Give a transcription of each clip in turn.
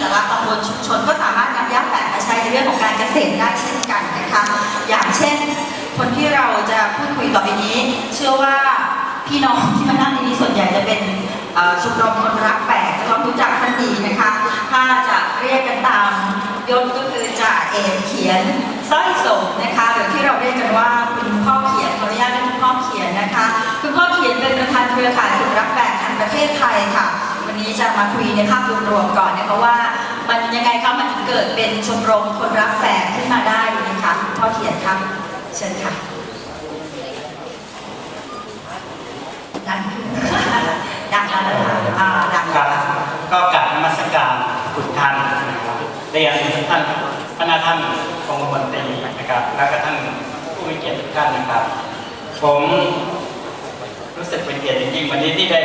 แต่ละตำบลชุมชนก็สามารถนำย่าแฝกมาใช้ในเรื่องของการเกษตรได้เช่นกันนะคะ อย่างเช่น คนที่เราจะพูดคุยต่อไปนี้ เชื่อว่าพี่น้องที่มานั่งในนี้ส่วนใหญ่จะเป็นชมรมคนรักแฝกจะต้องรู้จักท่านดีนะคะ ถ้าจะเรียกกันตามยศก็คือจ่าเอกเขียนสร้อยสมนะคะหรือที่เราเรียกกันว่าคุณพ่อเขียนขออนุญาตเรียกคุณพ่อเขียนนะคะ คุณพ่อเขียนเป็นประธานเครือข่ายคนรักแฝกแห่งประเทศไทยค่ะ จะมาคุยในภาพรวมๆก่อนนะคะว่า มันยังไงคะมันถึงเกิดเป็นชมรมคนรักแฝกขึ้นมาได้นะคะคุณพ่อเขียนครับเชิญค่ะดังขึ้นดังแล้วนะคะอ่าดังคแล้รัวบค่ะก็กราบนมัสการคุณท่านนะครับเรียนท่านคณะท่านองคมนตรีนะครับแล้วก็ท่านผู้มีเกียรติทุกท่านนะครับ ผมรู้สึกเป็นเกียรติจริงๆวันนี้ที่ได้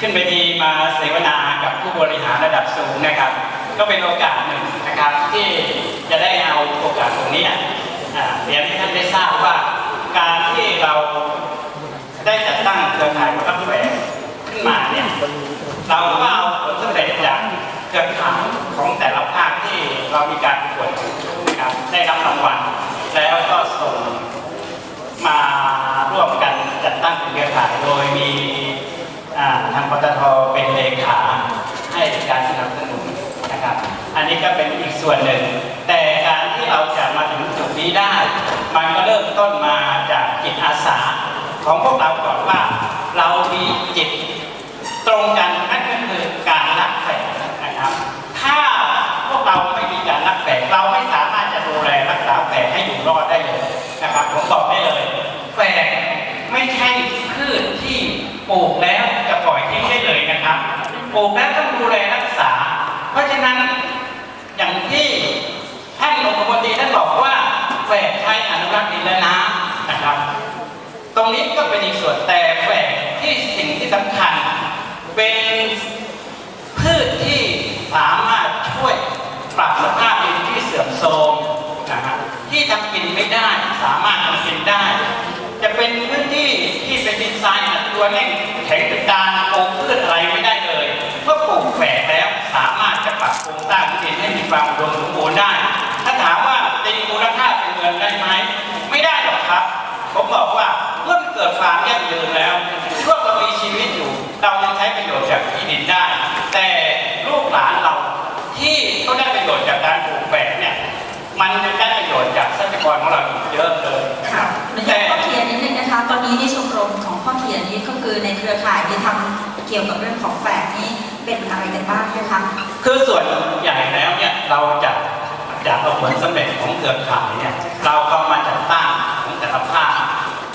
ขึ้นไปทีมาเสวนากับผู้บริหารระดับสูงนะครับ ก็เป็นโอกาสหนึ่งนะครับที่จะได้เอาโอกาสตรงนี้อ่าเรียนให้ท่านได้ทราบว่า การที่เราได้จัดตั้งเครือข่ายคนรักแฝงขึ้นมาเนี่ยเราก็เอาผลสำเร็จจากเครือข่ายของแต่ละภาคที่เรามีการประกวดนะครับได้รับรางวัลแล้วก็ส่งมาร่วมกันจัดตั้งเครือข่ายโดยมี ทางปตทเป็นเลขาให้การสนับสนุนนะครับ อันนี้ก็เป็นอีกส่วนหนึ่ง แต่การที่เราจะมาถึงจุดนี้ได้ มันก็เริ่มต้นมาจากจิตอาสา ของพวกเราก่อนว่า เรามีจิตตรงกันนั่นก็คือการรักแฝงนะครับ ถ้าพวกเราไม่มีการรักแฝงเราไม่สามารถจะดูแลรักษาแฝงให้อยู่รอดได้เลยนะครับผมบอกได้เลยแฝงไม่ใช่พืชที่ปลูกแล้วจะปล่อยทิ้งได้เลยนะครับ ปลูกแล้วต้องดูแลรักษา เพราะฉะนั้นอย่างที่ท่านองคมนตรีท่านบอกว่าแฝงใช้อนุรักษ์ดินและน้ำนะครับ ตรงนี้ก็เป็นอีกส่วนแต่แฝงที่สิ่งที่สำคัญ เป็นพืชที่สามารถช่วยปรับสภาพดินที่เสื่อมโทรมนะฮะที่ทำกินไม่ได้สามารถทำกินได้ จะเป็นพื้นที่ที่เป็นดินทรายอัดตัวแน่นแข็ง โครงสร้างดินให้มีความอุดมสมบูรณ์ได้ ถ้าถามว่าตีมูลค่าเป็นเงินได้ไหม ไม่ได้หรอกครับ ผมบอกว่าเมื่อมันเกิดความยั่งยืนแล้วช่วงเรามีชีวิตอยู่เรายังใช้ประโยชน์จากที่ดินได้ แต่ลูกหลานเราที่เขาได้ประโยชน์จากการปลูกแฝงเนี่ยมันจะได้ประโยชน์จากทรัพยากรของเราอีกเยอะเลยนะคค่ะรับหนูอยาแต่กพ่อเขียนนิดนึงนะคะ ตอนนี้ที่ชมรมของพ่อเขียนนี้ก็คือในเครือข่ายที่ทำเกี่ยวกับเรื่องของแฝกนี้ เป็นอะไรกันบ้างนะคะคือส่วนใหญ่แล้วเนี่ยเราจะจากเอาผลสำเร็จของเครือข่ายเนี่ยเราก็มาจัดตั้งของแต่ละภาค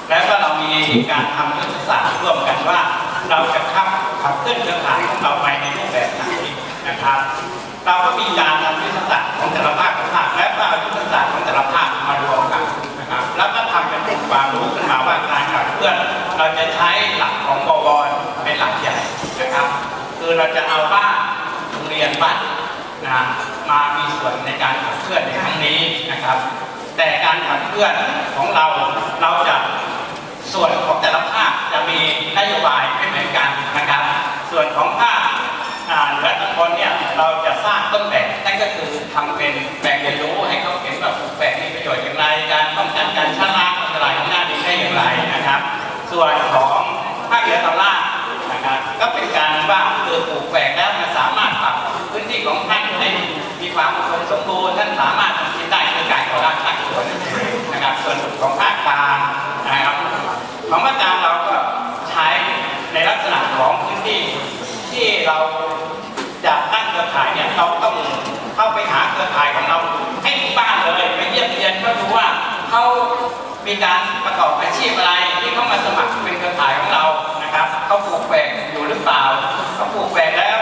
แล้วก็เรามีการทำยุทธศาสตร์ร่วมกันว่า เราจะขับขับเคลื่อนเครือข่ายของเราไปในรูปแบบไหนนะครับ เราก็มีการทำยุทธศาสตร์ของแต่ละภาคภาคและก็เอายุทธศาสตร์ของแต่ละภาคมารวมกันนะครับ แล้วก็ทำเป็นความรู้ขึ้นมาว่าการขับเคลื่อนเราจะใช้หลักของบวรเป็นหลักใหญ่นะครับ คือ เราจะเอาว่าโรงเรียนวัดนะมามีส่วนในการขับเคลื่อนในครั้งนี้นะครับ แต่การขับเคลื่อนของเราเราจะ ยี่ยมเยียนก็ดูว่าเขามีการประกอบอาชีพอะไรที่เขามาสมัครเป็นเครือข่ายของเรานะครับเขาปลูกแฝงอยู่หรือเปล่าเขาปลูกแฝงแล้ว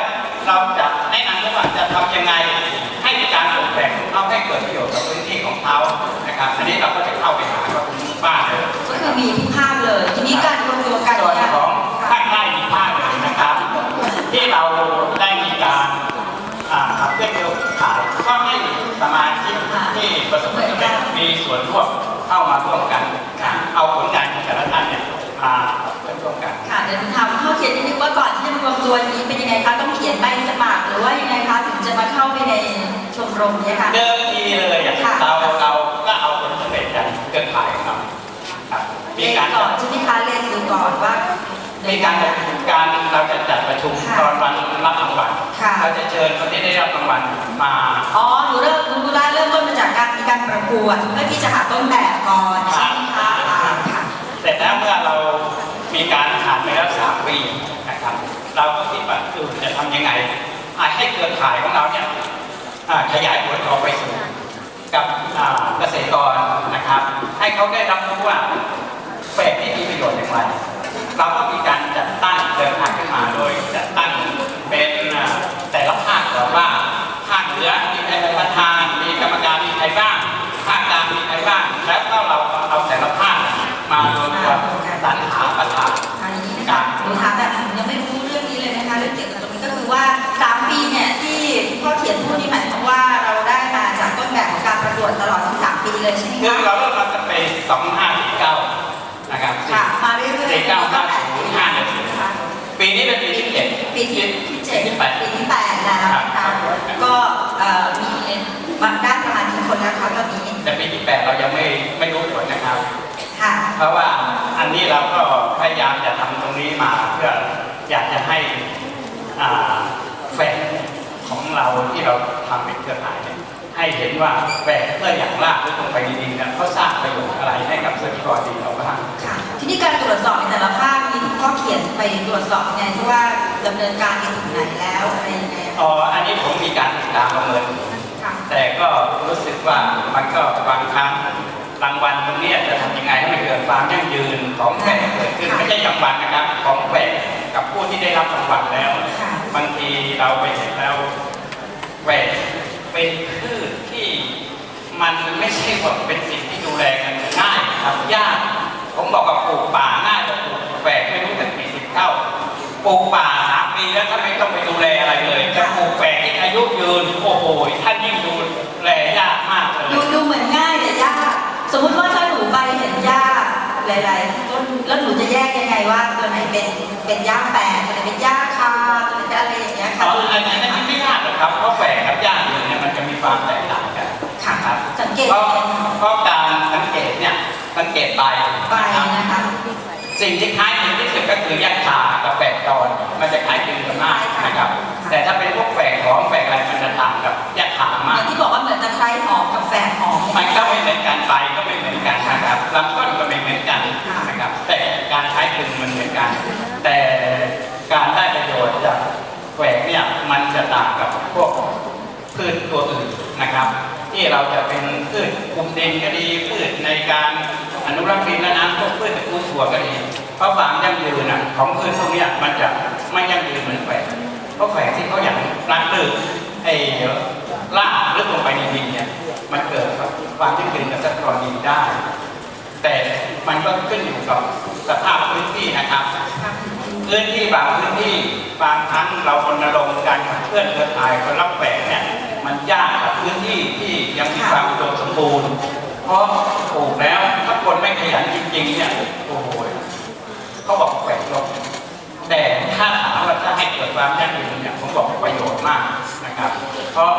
เราจะแนะนำว่าจะทำยังไง ให้มีการปลูกแฝงของเขาให้เกิดประโยชน์กับพื้นที่ของเขานะครับอันนี้เราก็จะเข้าไปหาเขาถึงบ้านเลยก็คือมีทุกภาคเลย ทีนี้การรวมตัวกันส่วนเนี่ยของภาคใต้มีภาคหนึ่งนะครับ ที่เราได้มีการอ่าขับเคลื่อน ตัวนี้เป็นยังไงคะต้องเขียนใบสมัครหรือว่ายังไงคะรมเนี่ยค่ะ เดิมทีเลยอะค่ะ เราเราก็เอาผลสำเร็จจากเครือข่ายของเราครับ มีเล่นการก่อนใช่ไหมคะเล่นดูก่อนว่า มีการการเราจะจัดประชุมค่ะตอนวันรับรางวัลค่ะ เราจะเชิญคนที่ได้รับรางวัลมา อ๋อหนูเริ่มหนูรู้ได้เริ่มต้นมาจากการมีการประกวดเพื่อที่จะหาต้นแบบก่อนใช่ไหมคะอ่าค่ะ เสร็จแล้วเมื่อเรามีการผ่านไปแล้วสามปีนะครับ เราก็คิดว่าคือจะทำยังไงให้เครือข่ายของเราเนี่ยขยายผลออกไปสู่กับเกษตรกรนะครับ ให้เขาได้รับรู้ว่าแฝกที่มีประโยชน์อย่างไรเราก็มีการจัดตั้งเครือข่ายขึ้นมาโดยจัดตั้งเป็นแต่ละภาคก่อว่า ที่ที่เจ็ดปีที่แปดปีที่แปดแล้วนะคะก็เอ่อมีมาได้ประมาณกี่คนแล้วคะตอนนี้แต่ปีที่แปดเรายังไม่ไม่รู้ผลนะครับค่ะเพราะว่าอันนี้เราก็พยายามจะทำตรงนี้มาเพื่ออยากจะให้อ่าแฟนของเราที่เราทำเป็นเครือข่ายเนี่ยให้เห็นว่าแฝกเพื่ออย่างลากหรือตรงไปดีๆเนี่ยเขาสร้างประโยชน์อะไรให้กับเกษตรกรดีเราบ้างค่ะทีนี้การตรวจสอบในแต่ละภาคมี ข้อเขียนไปตรวจสอบยังไงที่ว่าดำเนินการไปถึงไหนแล้วอะไรยังไงอ๋ออันนี้ผมมีการติดตามประเมิน ค่ะแต่ก็รู้สึกว่ามันก็บางครั้งรางวัลตรงเนี้ยจะทำยังไงให้มันเกิดความยั่งยืนของแฝกเกิดขึ้นไม่ใช่รางวัลนะครับ ของแฝกกับผู้ที่ได้รับรางวัลแล้ว ค่ะบางทีเราไปเห็นแล้วแฝกเป็นพืชที่มันไม่ใช่ว่าเป็นสิ่งที่ดูแลกันง่ายครับยากผมบอกว่าปลูกป่าง่ายกว่าปลูกแฝกไม่รู้ถึงกี่สิบเท่า ปลูกป่าสามปีแล้วถ้าไม่ต้องไปดูแลอะไรเลยจะปลูกแฝกที่อายุยืนโอ้โหท่านยิ่งดูแลยากมากเลยดูดูเหมือนง่ายแต่ยากสมมุติว่าถ้าหนูไปเห็นหญ้าหลายๆต้นแล้วหนูจะแยกยังไงว่าตัวไหนเป็นเป็นหญ้าแฝดตัวไหนเป็นหญ้าคาตัวไหนเป็นอะไรอย่างเงี้ยค่ะเอาอันนี้อันนี้ไม่ยากหรอกครับเพราะแฝกกับย่างเนี่ยมันจะมีความแตกต่างกันค่ะครับสังเกตเพราะเพราะการสังเกตเนี่ยสังเกตใบไปนะครับนะคะสิ่งที่คล้ายคลึงที่สุดก็คือยาคากับแฝก ตอนมันจะคล้ายคลึงกันมากนะครับ แต่ถ้าเป็นพวกแฝกหอมแฝกอะไรมันจะต่างกับยาคาเหมามืกอนที่บอกว่าเหมือนตะไคร้หอมกับแฝดหอมมันก็ไม่เหมือนกันใบก็ไม่เหมือนกันนะครับลำต้นก็ไม่เหมือนกันนะครับ แต่การใช้คลึงมันเหมือนกัน แต่การได้ประโยชน์จากแฝกเนี่ยมันจะต่างกับพวกพืชตัวอื่นนะครับ ที่เราจะเป็นพืชคุมดินก็ดีพืชในการอนุรักษ์ดินและน้ำพวกพืชตระกูลถั่วก็ดี เพราะความยั่งยืนน่ะของพืชพวกเนี้ยมันจะไม่ยั่งยืนเหมือนแฝกเพราะแฝกที่เขาอย่างรักลึกไอ้รากลึกลงไปในดินเนี่ยมันเกิดความยั่งยืนกับทรัพยากรดินได้ แต่มันก็ขึ้นอยู่กับสภาพพื้นที่นะครับพื้นที่บางพื้นที่บางครั้งเรารณรงค์การขับเคลื่อนเครือข่ายคนรับแฝงเนี่ยมันยากกับพื้นที่ที่ยังมีความอุดมสมบูรณ์ เพราะปลูกแล้วถ้าคนไม่ขยันจริงๆเนี่ยโอ้โห เขาบอกแฝงลบแต่ถ้าถามว่าถ้าให้เกิดความยั่งยืนเนี่ยผมบอกว่าประโยชน์มากนะครับ เพราะ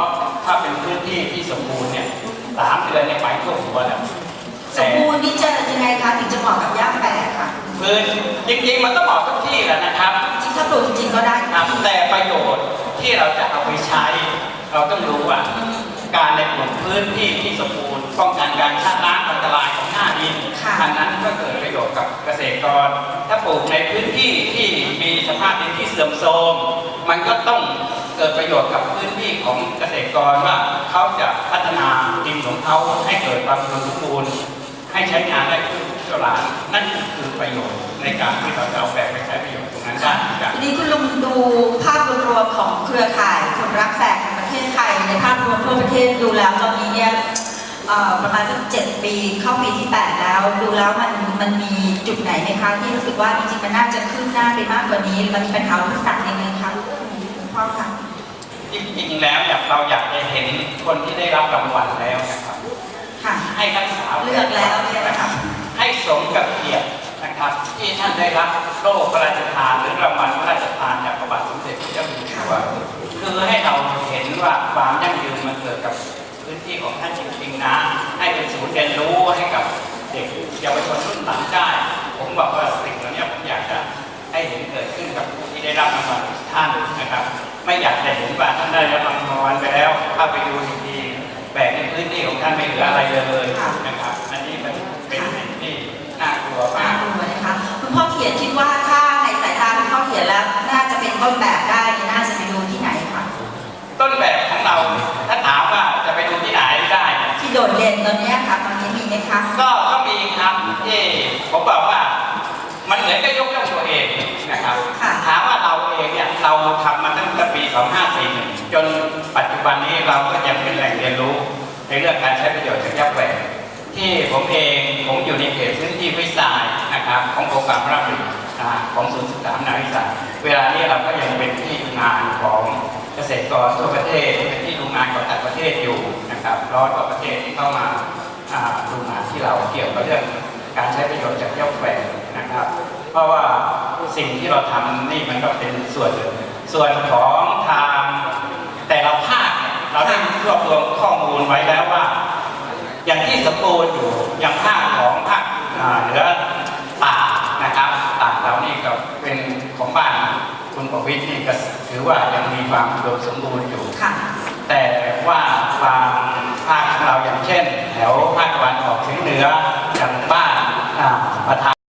ถ้าเป็นพื้นที่ที่สมบูรณ์เนี่ยสามเดือนเนี่ยไปทั่วหัวแล้วสมบูรณ์นี่จะยังไงคะถึงจะเหมาะกับหญ้าแฝดค่ะคือจริงๆมันก็เหมาะทุกที่แหละนะครับจริงถ้าปลูกจริงๆก็ได้ครับแต่ประโยชน์ที่เราจะเอาไปใช้ เราต้องรู้ว่าการในปลูกพื้นที่ที่สมบูรณ์ป้องกันการชะล้างอันตรายของหน้าดินอันนั้น เกษตรกร ถ้าปลูกในพื้นที่ที่มีสภาพดินที่เสื่อมโทรมมันก็ต้องเกิดประโยชน์กับพื้นที่ของเกษตรกรว่าเขาจะพัฒนาดินของเขาให้เกิดความสมบูรณ์ให้ใช้งานได้ทุกเวลานั่นคือประโยชน์ในการที่เราจะเอาแบบไปใช้ประโยชน์ตรงนั้นได้ทีนี้คุณลุงดูภาพรวมของเครือข่ายคนรักแฝดประเทศไทยในภาพรวมทั่วประเทศดูแล้วตอนนี้เนี่ยอ่อ ประมาณสักเจ็ดปีเข้าปีที่แปดแล้ว ดูแล้วมันมันมีจุดไหนไหมคะที่รู้สึกว่าจริงๆมันน่าจะคืบหน้าไปมากกว่านี้มันมีปัญหาอุปสรรคยังไงคะคุณพ่อคะจริงๆแล้วอยากเราอยากจะเห็นคนที่ได้รับรางวัลแล้วนะครับค่ะให้รักษาเลือกแล้วเนี่ยนะครับบให้สมกับเกียรตินะครับ ที่ท่านได้รับโล่พระราชทานหรือรางวัลพระราชทานจากพระบาทสมเด็จพระเจ้าอยู่หัวคือให้เราเห็นว่าความยั่งยืนมันเกิดกับ ที่ของท่านจริงๆนะ ให้เป็นศูนย์เรียนรู้ให้กับเด็กเยาวชนรุ่นหลังได้ ผมบอกว่าสิ่งเหล่านี้ผมอยากจะให้เห็นเกิดขึ้นกับผู้ที่ได้รับรางวัลท่านนะครับ ไม่อยากจะเห็นว่าท่านได้รับรางวัลไปแล้วถ้าไปดูอีทีแบกในพื้นที่ของท่านไม่เหลืออะไรเลยนะครับ อันนี้มันเป็นสิ่งที่น่ากลัวน่ามากดูนะคะคุณพ่อเขียนคิดว่าถ้าในสายตาคุณพ่อเขียนแล้ว น่าจะเป็นต้นแบบได้นี่น่าจะไปดูที่ไหนคะต้นแบบของเราจะไปดูที่ไหนได้เนี่ย ที่ โดดเด่นตอนนี้ค่ะตอนนี้มีไหมคะ ก็ก็มีครับที่ผมบอกว่า มันเหมือนกับยกย่องตัวเองนะครับค่ะ ถามว่าเราเองเนี่ยเราทำมาตั้งแต่ปี 2541 จนปัจจุบันนี้เราก็ยังเป็นแหล่งเรียนรู้ ในเรื่องการใช้ประโยชน์จากยักษ์แหวนที่ผมเองผมอยู่ในเขตพื้นที่วิสัยนะครับของโครงการพระราชดำริอ่าของศูนย์ศึกษานาวิสัยเวลานี้เราก็ยังเป็นที่ทำงานของเกษตรกรทั่วประเทศเป็นที่ดูงานของต่างประเทศอยู่ นะครับร้อยกว่าประเทศที่เข้ามาอ่าดูงานที่เราเกี่ยวกับเรื่องการใช้ประโยชน์จากยกแหวนนะครับ เพราะว่าสิ่งที่เราทำนี่มันก็เป็นส่วนหนึ่งส่วนของทางแต่ละภาคเนี่ยเราได้รวบรวมข้อมูลไว้แล้วว่า อย่างที่สมบูรณ์อยู่อย่างภาคของภาคอ่าเหนือตากนะครับตากเรานี่ก็เป็นของบ้านคุณประวิทย์นี่ก็ถือว่ายังมีความอุดมสมบูรณ์อยู่ค่ะแต่ว่าบางภาคของเราอย่าง เช่น แถวภาคตะวันออกเฉียงเหนืออย่างบ้านอ่าประทา